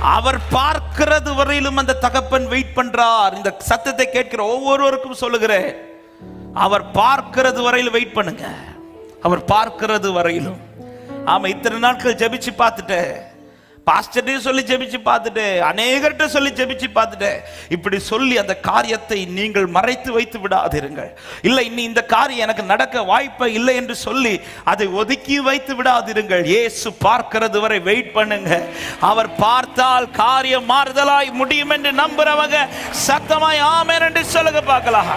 அவர் பார்க்கிறது வரையிலும் அந்த தகப்பன் வெயிட் பண்றார். இந்த சத்தத்தை கேட்கிற ஒவ்வொருவருக்கும் சொல்லுகிறேன். அவர் பார்க்கிறது வரையிலும் வெயிட் பண்ணுங்க. அவர் பார்க்கிறது வரையிலும். ஆமா இத்தனை நாட்கள் ஜபிச்சு பார்த்துட்டேன். பாஸ்டர்டையும் சொல்லி ஜெபிச்சு பார்த்துட்டு அநேகர்கிட்ட சொல்லி ஜெபிச்சு பார்த்துட்டேன் இப்படி சொல்லி அந்த காரியத்தை நீங்கள் மறைத்து வைத்து விடாதிருங்கள். இல்லை இனி இந்த காரியம் எனக்கு நடக்க வாய்ப்பை இல்லை என்று சொல்லி அதை ஒதுக்கி வைத்து விடாதிருங்கள். இயேசு பார்க்கிறது வரை வெயிட் பண்ணுங்க. அவர் பார்த்தால் காரியம் மாறுதலாய் முடியும் என்று நம்புறவங்க சத்தமாய் ஆமேன் என்று சொல்லுங்க பார்க்கலாம்.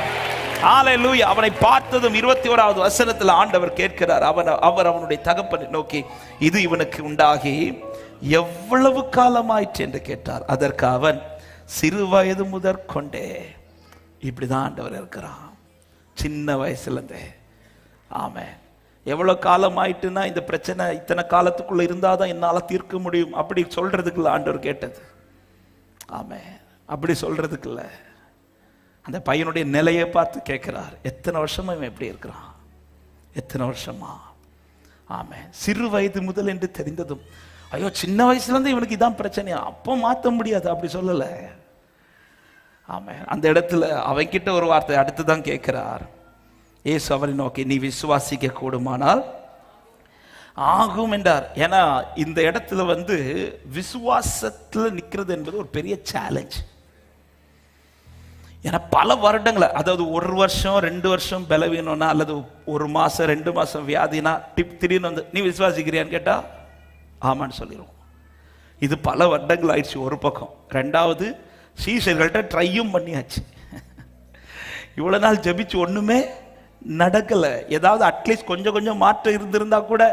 ஹalleluya அவனை பார்த்ததும் இருபத்தி ஓராவது வசனத்தில் ஆண்டவர் கேட்கிறார். அவன் அவர் அவனுடைய தகப்பனை நோக்கி இது இவனுக்கு உண்டாகி எவ்வளவு காலமாயிற்று என்று கேட்டார். அதற்கு அவன் சிறு வயது முதற்கொண்டே இப்படிதான் ஆண்டவர் இருக்கிறான். சின்ன வயசுல இருந்தே ஆமே எவ்வளோ காலம் ஆயிட்டுன்னா இந்த பிரச்சனை இத்தனை காலத்துக்குள்ள இருந்தாதான் என்னால் தீர்க்க முடியும். அப்படி சொல்றதுக்குள்ள ஆண்டவர் கேட்டது. ஆமே அப்படி சொல்றதுக்கு அந்த பையனுடைய நிலையை பார்த்து கேட்குறார். எத்தனை வருஷமா இவன் எப்படி இருக்கிறான்? எத்தனை வருஷமா? ஆமே சிறு வயது முதல் என்று தெரிந்ததும் ஐயோ சின்ன வயசுலேருந்து இவனுக்கு இதான் பிரச்சனையா அப்போ மாற்ற முடியாது அப்படி சொல்லலை. ஆமாம் அந்த இடத்துல அவன்கிட்ட ஒரு வார்த்தை அடுத்து தான் கேட்கிறார். ஏசு அவரை நோக்கி நீ விசுவாசிக்க கூடுமானால் ஆகும் என்றார். ஏன்னா இந்த இடத்துல வந்து விசுவாசத்தில் நிற்கிறது என்பது ஒரு பெரிய சேலஞ்ச் ஏன்னா பல வருடங்களை அதாவது ஒரு வருஷம் ரெண்டு வருஷம் பலவீனம்னா அல்லது ஒரு மாதம் ரெண்டு மாதம் வியாதினா டிப் திடீர்னு வந்து நீ விசுவாசிக்கிறியான்னு கேட்டால் ஆமான்னு சொல்லிடுவோம் இது பல வருடங்கள் ஆயிடுச்சு ஒரு பக்கம். ரெண்டாவது சீசர்கள்ட்ட ட்ரையும் பண்ணியாச்சு. இவ்வளோ நாள் ஜபிச்சு ஒன்றுமே நடக்கலை. ஏதாவது அட்லீஸ்ட் கொஞ்சம் கொஞ்சம் மாற்றம் இருந்திருந்தா கூட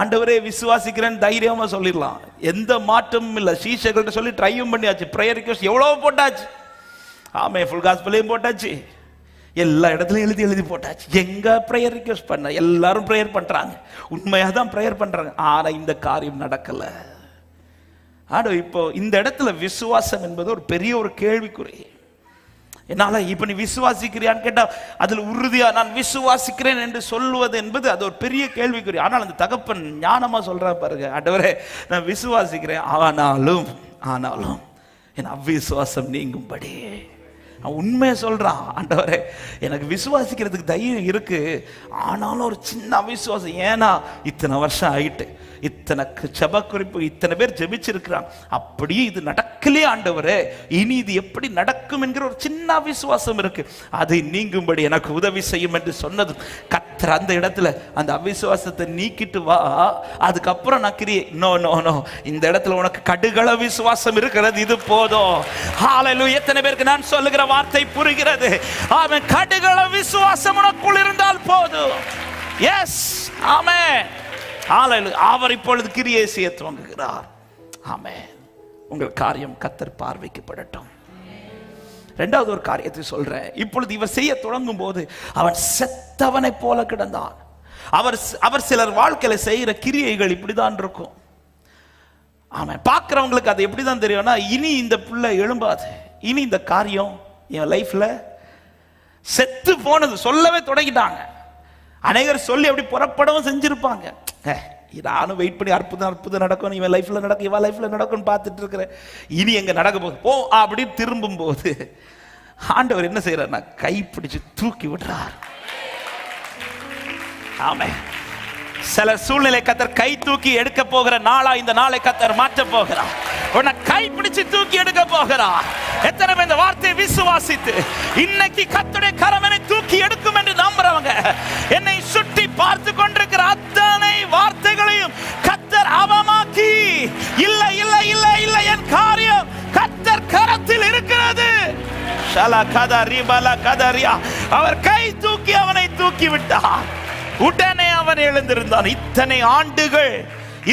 ஆண்டவரே விசுவாசிக்கிறேன்னு தைரியமாக சொல்லிடலாம். எந்த மாற்றமும் இல்லை. சீசர்கள்ட்ட சொல்லி ட்ரையும் பண்ணியாச்சு. ப்ரேயர் ரிக்வஸ்ட் எவ்வளோ போட்டாச்சு. ஆமே ஃபுல் காஸ்பலையும் போட்டாச்சு. எல்லா இடத்துலையும் எழுதி எழுதி போட்டாச்சு. எங்க ப்ரேயர் ரிக்வஸ்ட் பண்ண? எல்லாரும் ப்ரேயர் பண்றாங்க. உண்மையாக தான் ப்ரேயர் பண்றாங்க. ஆனா இந்த காரியம் நடக்கல. ஆடோ இப்போ இந்த இடத்துல விசுவாசம் என்பது ஒரு பெரிய ஒரு கேள்விக்குறி. என்னால இப்ப நீ விசுவாசிக்கிறியான்னு கேட்டா அதுல உறுதியா நான் விசுவாசிக்கிறேன் என்று சொல்லுவது என்பது அது ஒரு பெரிய கேள்விக்குறி. ஆனால் அந்த தகப்பன் ஞானமா சொல்கிறா பாருங்க. ஆண்டவரே நான் விசுவாசிக்கிறேன். ஆனாலும் ஆனாலும் என் அவ்விசுவாசம் நீங்கும்படி. அவன் உண்மையை சொல்றான் ஆண்டவரே. எனக்கு விசுவாசிக்கிறதுக்கு தைரியம் இருக்கு. ஆனாலும் ஒரு சின்ன அவிசுவாசம் ஏன்னா இத்தனை வருஷம் ஆயிட்டு இத்தனை செப குறிப்பு இத்தனை பேர் ஜெபிச்சிருக்கிறான். அப்படியே இது நடக்கலே ஆண்டவரே. இனி இது எப்படி நடக்கும் என்கிற ஒரு சின்ன அவிசுவாசம் இருக்கு. அதை நீங்கும்படி எனக்கு உதவி செய்யும் என்று சொன்னது கத்தர் அந்த இடத்துல அந்த அவிசுவாசத்தை நீக்கிட்டு வா. அதுக்கப்புறம் நான் கிரியே நோ நோ நோ. இந்த இடத்துல உனக்கு கடுகள விசுவாசம் இருக்கிறது இது போதும். எத்தனை பேருக்கு நான் சொல்லுகிற வார்த்தை புரிகிறது. அவன் கடுகள விசுவாசம் உனக்குள் இருந்தால் போதும். எஸ் ஆமே அவர் இப்பொழுது கிரியை செய்ய துவங்குகிறார். ஆமே உங்கள் காரியம் கத்தர் பார்வைக்கப்படட்டும். ரெண்டாவது ஒரு காரியத்தை சொல்றேன். இப்பொழுது இவர் செய்ய தொடங்கும் போது அவன் செத்தவனை போல கிடந்தான். அவர் அவர் சிலர் வாழ்க்கையில செய்கிற கிரியைகள் இப்படிதான் இருக்கும். ஆமாம் பார்க்குறவங்களுக்கு அது எப்படி தான் தெரியும்னா இனி இந்த பிள்ளை எழும்பாது. இனி இந்த காரியம் என் லைஃப்ல செத்து போனது சொல்லவே தொடங்கிட்டாங்க. அநேகர் சொல்லி அப்படி புறப்படவும் செஞ்சிருப்பாங்க. ஏ, நானும் வெயிட் பண்ணி அற்புதம் அற்புதம் நடக்கும். இவன் லைஃப்ல நடக்கும் இவன் லைஃப்ல நடக்கும்னு பார்த்துட்டு இருக்கிறேன். இனி எங்க நடக்க போகுது? போ அப்படின்னு திரும்பும் போது ஆண்டவர் என்ன செய்யறாருன்னா கை பிடிச்சு தூக்கி விடுறார். ஆமே. சில சூழ்நிலை கத்தர் கை தூக்கி எடுக்க போகிற நாளா இந்த நாளை கத்தர் மாற்ற போகிறார். உன்னை கை பிடிச்சு தூக்கி எடுக்க போகிறார் எத்தனை பேர் இந்த வார்த்தையை விசுவாசித்து இன்னைக்கு கத்தருடைய கரமனை தூக்கி எடுக்கும் என்று நம்புறவங்க என்னை சுட்டி பார்த்து கொண்டிருக்கிற அத்தனை வார்த்தைகளையும் கத்தர் அவமாக்கி இல்ல இல்ல இல்ல இல்ல என் காரியம் கத்தர் கரத்தில் இருக்கிறது. ஷலா கதாரி பாலா கதரியா அவர் கை தூக்கி அவனை தூக்கி விட்டார். உடனே அவன் எழுந்திருந்தான். இத்தனை ஆண்டுகள்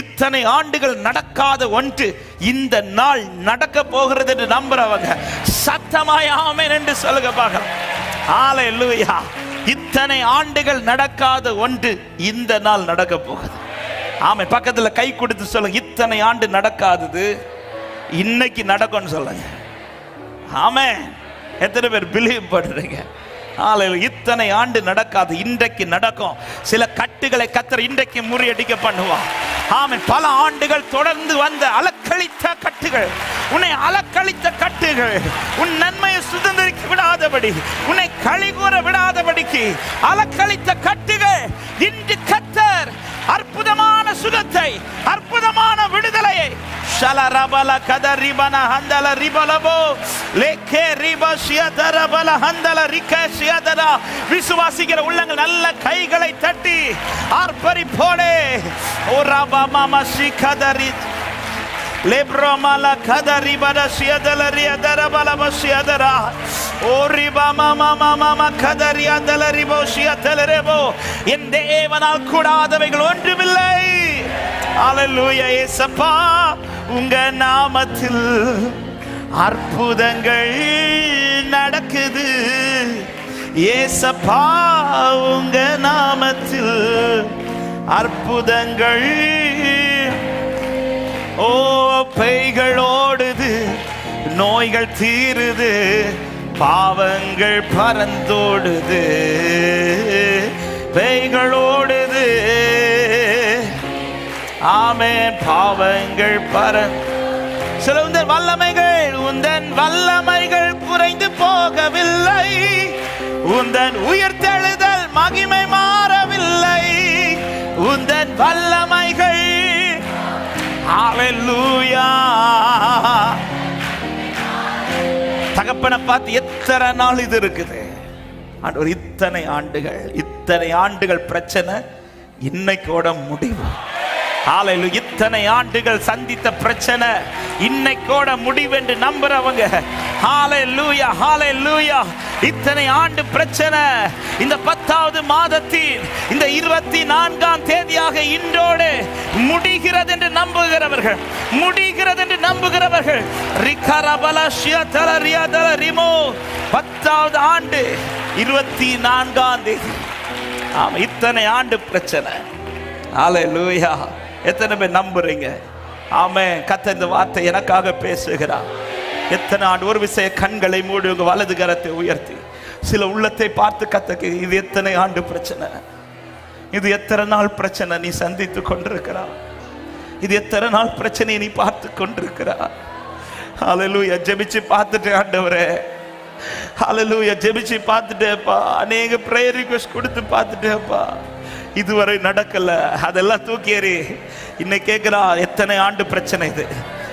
இத்தனை ஆண்டுகள் நடக்காத ஒன்று இந்த நாள் நடக்க போகிறது என்று நம்புறவங்க சத்தமாய் ஆமென் என்று சொல்லுங்க பார்க்கலாம் லூயா இத்தனை ஆண்டுகள் நடக்காத ஒன்று இந்த நாள் நடக்க போகுது. ஆமை பக்கத்துல கை கொடுத்து சொல்லுங்க இத்தனை ஆண்டு நடக்காதது இன்னைக்கு நடக்கும்னு சொல்லுங்க. ஆமே எத்தனை பேர் பிலீவ் பண்றீங்க? இத்தனை ஆண்டு நடக்காது இன்றைக்கு நடக்கும். சில கட்டுகளை கத்தர் இன்றைக்கு முறியடிக்க பண்ணுவான் ஆமென். பல ஆண்டுகள் தொடர்ந்து வந்த அலக்களித்த கட்டுகள். உன்னை அலக்களித்த கட்டுகள். உன் நன்மையை சுதந்திரிக்க விடாதபடி உன்னை களி கூற விடாதபடிக்கு அலக்களித்த கட்டுகள். இன்று கத்தர் அற்புதமான சுகத்தை அற்புதமான விடுதலையை. ஷல ரபல கத ரிபன ஹந்தல ரிபலபோ லேக்கே ரிப ஷியதர பல ஹந்தல ரிக்க ஷியதரா விசுவாசிக்கிற உள்ளங்கள் நல்ல கைகளை தட்டி ஆர்ப்பரி போலே ஓ ரப மாமா ஷி கதரி லெப்ரோமல கதரி பல ஷியதல ரியதர பல பஷியதரா என் தேவனால் கூடாதவைகள் ஒன்றுமில்லை. அல்லேலூயா ஏசப்பா உங்க நாமத்தில் அற்புதங்கள் நடக்குது. ஏசப்பா உங்க நாமத்தில் அற்புதங்கள். ஓ பெய்கள் ஓடுது நோய்கள் தீருது பாவங்கள் பறந்தோடுது. பெய்கள் ஓடுது. ஆமேன். பாவங்கள் பர. சில உந்தன் வல்லமைகள் உந்தன் வல்லமைகள் குறைந்து போகவில்லை. உந்தன் உயிர்த்தெழுதல் மகிமை மாறவில்லை. உந்தன் வல்லமைகள் ஹalleluya. தகப்பனை பார்த்து எத்தனை நாள் இது இருக்குது? ஆண்டவர் இத்தனை ஆண்டுகள் இத்தனை ஆண்டுகள் பிரச்சனை இன்னைக்கோட முடிவு. ஹalleluya இத்தனை ஆண்டுகள் சந்தித்த பிரச்சனை. இன்னைக்கோட முடிவென்று நம்புறவங்க ஹாலே லூயா ஹாலே லூயா இத்தனை ஆண்டு பிரச்சனை. இந்த பத்தாவது மாதத்தில் இந்த இருபத்தி நான்காம் தேதியாக இன்றோடு முடிகிறது என்று நம்புகிறவர்கள் முடிகிறது என்று நம்புகிறவர்கள். ரிகரபல ஷியதல ரியதல ரிமோ பத்தாவது ஆண்டு இருபத்தி நான்காம் தேதி. ஆமாம் இத்தனை ஆண்டு பிரச்சனை. ஹalleluya எத்தனை பேர் நம்புறீங்க? ஆமே கத்த இந்த வார்த்தை எனக்காக பேசுகிறார். எத்தனை ஆண்டு ஒரு விஷய கண்களை மூடி உங்க வலது கரத்தை உயர்த்தி. சில உள்ளத்தை பார்த்து கத்தக்கு இது எத்தனை ஆண்டு பிரச்சனை? இது எத்தனை நாள் பிரச்சனை நீ சந்தித்து கொண்டிருக்கிறா இது எத்தனை நாள் பிரச்சனையை நீ பார்த்து கொண்டிருக்கிறா ஹalleluya ஜெபிச்சு பார்த்துட்டு ஆண்டவரே. ஹalleluya ஜெபிச்சு பார்த்துட்டேப்பா அநேக ப்ரேயர் ரிக்வஸ்ட் கொடுத்து பார்த்துட்டேப்பா இதுவரை நடக்கல. அதெல்லாம் தூக்கி எறி. இன்னைக்கு கேட்குறா எத்தனை ஆண்டு பிரச்சனை இது?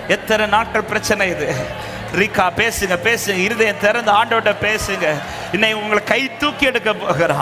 எத்தனை நாட்கள் பிரச்சனை இது? ரீகா பேசுங்க பேசுங்க. இருதயம் திறந்து ஆண்டோட்ட பேசுங்க. இன்னைக்கு உங்களை கை தூக்கி எடுக்க போகிறா.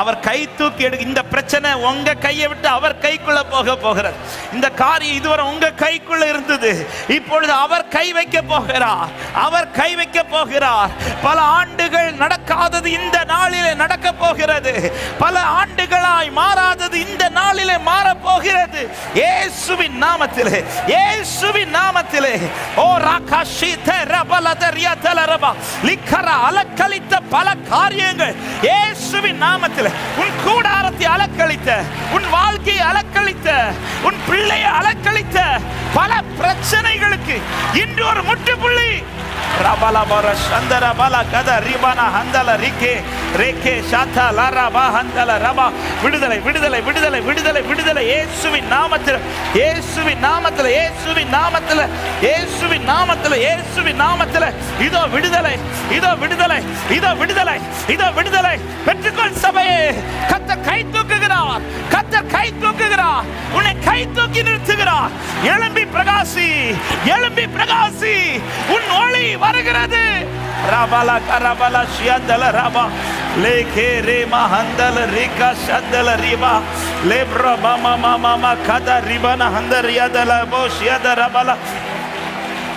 அவர் கை தூக்கி எடுக்க இந்த பிரச்சனை உங்க கையை விட்டு அவர் கைக்குள்ள போக போகிறது. இந்த காரியம் இதுவரை உங்க கைக்குள்ள இருந்தது. இப்பொழுது அவர் கை வைக்க போகிறார் அவர் கை வைக்க போகிறார். பல ஆண்டுகள் நடக்காதது இந்த நாளிலே நடக்க போகிறது. பல ஆண்டுகளாய் மாறாதது இந்த நாளிலே மாற போகிறது. இயேசுவின் நாமத்திலே இயேசுவின் நாமத்திலே. ஓ ராகாஷி தரபல தரியா தலரபா. லிக்கர அலக்கலித்த பல காரியங்கள். இயேசுவின் நாமத்தில் உன் கூடாரத்தை அலக்கழித்த உன் வாழ்க்கையை அலக்கழித்த உன் பிள்ளையை அலக்கழித்த பல பிரச்சனைகளுக்கு இன்று ஒரு முற்றுப்புள்ளி. ரபலபர சந்தர பல கத ரிபன ஹந்தல ரிகே ரேகே ஷாத்தா லரபா ஹந்தல ரபா விடுதலை விடுதலை விடுதலை விடுதலை விடுதலை. இயேசுவின் நாமத்தில் இயேசுவின் நாமத்தில் இயேசுவின் நாமத்தில் இயேசுவின் நாமத்தில் இயேசுவின் நாமத்தில். இதோ விடுதலை இதோ விடுதலை இதோ விடுதலை. இதோ விடுதலை. பெற்றுக்கொள் சபையே கத்த கை தூக்குகிறார். கத்த கை தூக்குகிறார். உன்னை கை தூக்கி நிறுத்துகிறார். எழும்பி பிரகாசி எழும்பி பிரகாசி. உன் ஒளி வருகிறது. ரபல கரபல சியந்தல ரபா. லேகே ரே மஹந்தல ரிகா சந்தல ரிபா லேப்ர மம மம கத ரிபன ஹந்தர் யதல போ சியத ரபல.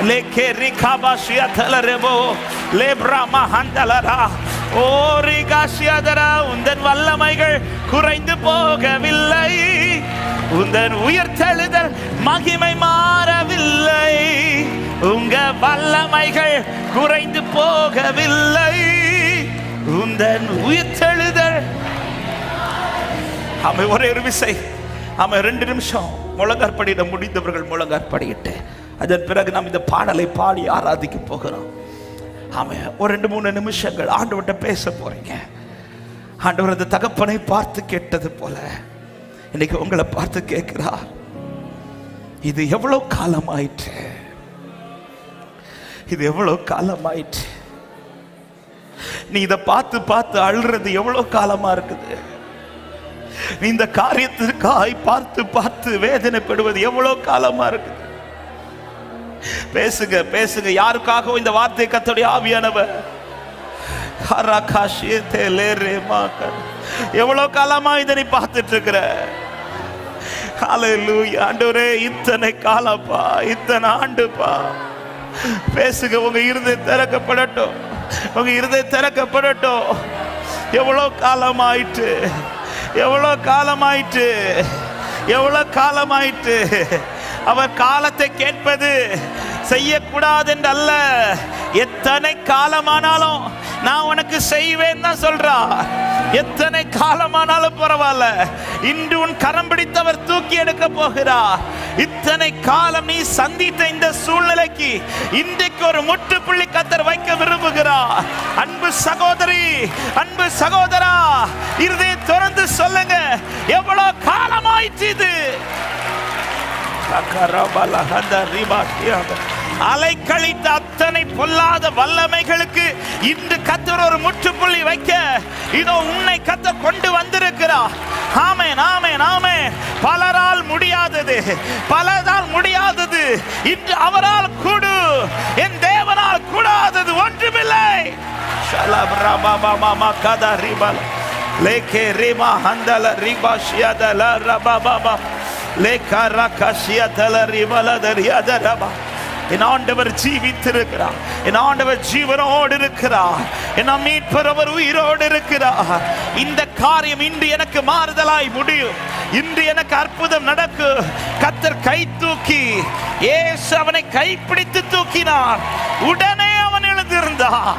லேகே ரிகாபா சியதல ரெபோ லேப்ரா மஹந்தலரா. ஓ ரிகா உந்தன் வல்லமைகள் குறைந்து போகவில்லை. உந்தன் உயிர்த்தெழுதல் மகிமை மாறவில்லை. உங்க வல்லமைகள் குறைந்து போகவில்லை. உந்தன் உயிர்த்தெழுதல். அவை ஒரே ஒரு விசை. அவன் ரெண்டு நிமிஷம் முழங்காற்படியிட முடிந்தவர்கள் முழங்காற்படியிட்டு அதன் பிறகு நாம் இந்த பாடலை பாடி ஆராதிக்க போகிறோம். அவன் ஒரு ரெண்டு மூணு நிமிஷங்கள் ஆண்டவர்கிட்ட பேச போறீங்க. ஆண்டவர் அந்த தகப்பனை பார்த்து கேட்டது போல இன்னைக்கு உங்களை பார்த்து கேட்கிறார். இது எவ்வளோ காலம் ஆயிற்று இது எவ்வளோ காலமாயிற்று? நீ இதை பார்த்து பார்த்து அழுறது எவ்வளோ காலமா இருக்குது? நீ இந்த காரியத்திற்காய் பார்த்து பார்த்து வேதனைப்படுவது எவ்வளோ காலமா இருக்குது? பேசுங்க பேசுங்க. யாருக்காகவும் இந்த வார்த்தை கத்தோடைய ஆவியானவர்? எவ்வளவு காலமா இதை நீ பார்த்துட்டு இருக்கிற ஆண்டவரே இத்தனை காலப்பா இத்தனை ஆண்டுப்பா. பேசுங்க உங்க இருதை திறக்கப்படட்டும். உங்க இருதை திறக்கப்படட்டும். எவ்வளவு காலமாயிட்டு எவ்வளவு காலமாயிட்டு எவ்வளவு காலமாயிட்டு. அவர் காலத்தை கேட்பது செய்யக்கூடாது என்று அல்ல எத்தனை காலமானாலும் நான் உனக்கு செய்வேன் தான் சொல்றா. எத்தனை காலமானாலும் பரவாயில்ல. இன்று உன் கரம் பிடித்தவர் தூக்கி எடுக்க போகிறா. இத்தனை காலம் நீ சந்தித்த இந்த சூழ்நிலைக்கு இன்றைக்கு ஒரு முற்றுப்புள்ளி கத்தர் வைக்க விரும்புகிறா. அன்பு சகோதரி அன்பு சகோதரா இருதை திறந்து சொல்லுங்க. எவ்வளவு காலமாயிற்று இது? அலை அத்தனை பொல்லாத வல்லமைகளுக்கு இன்று கத்தர் ஒரு முற்றுப்புள்ளி வைக்க இதோ உன்னை கத்த கொண்டு வந்திருக்கிறார். ஆமே நாமே நாமே பலரால் முடியாதது பலரால் முடியாதது. இன்று அவரால் கூடு என் தேவனால் கூடாதது ஒன்றுமில்லை. ரபா கதா ரிபல் லேகே ரீமா ஹந்தல ரிபா ஷியதல ரபா பாபா என் ஆண்டவர் ஜீவித்திருக்கிறார். என் ஆண்டவர் ஜீவனோடு இருக்கிறார் என் மீட்பர் அவர் உயிரோடு இருக்கிறார் இந்த காரியம் இன்று எனக்கு மாறுதலாய் முடியும். இன்று எனக்கு அற்புதம் நடக்கு. கத்தர் கை தூக்கி ஏசு அவனை கைப்பிடித்து தூக்கினார். உடனே அவன் எழுந்திருந்தான்.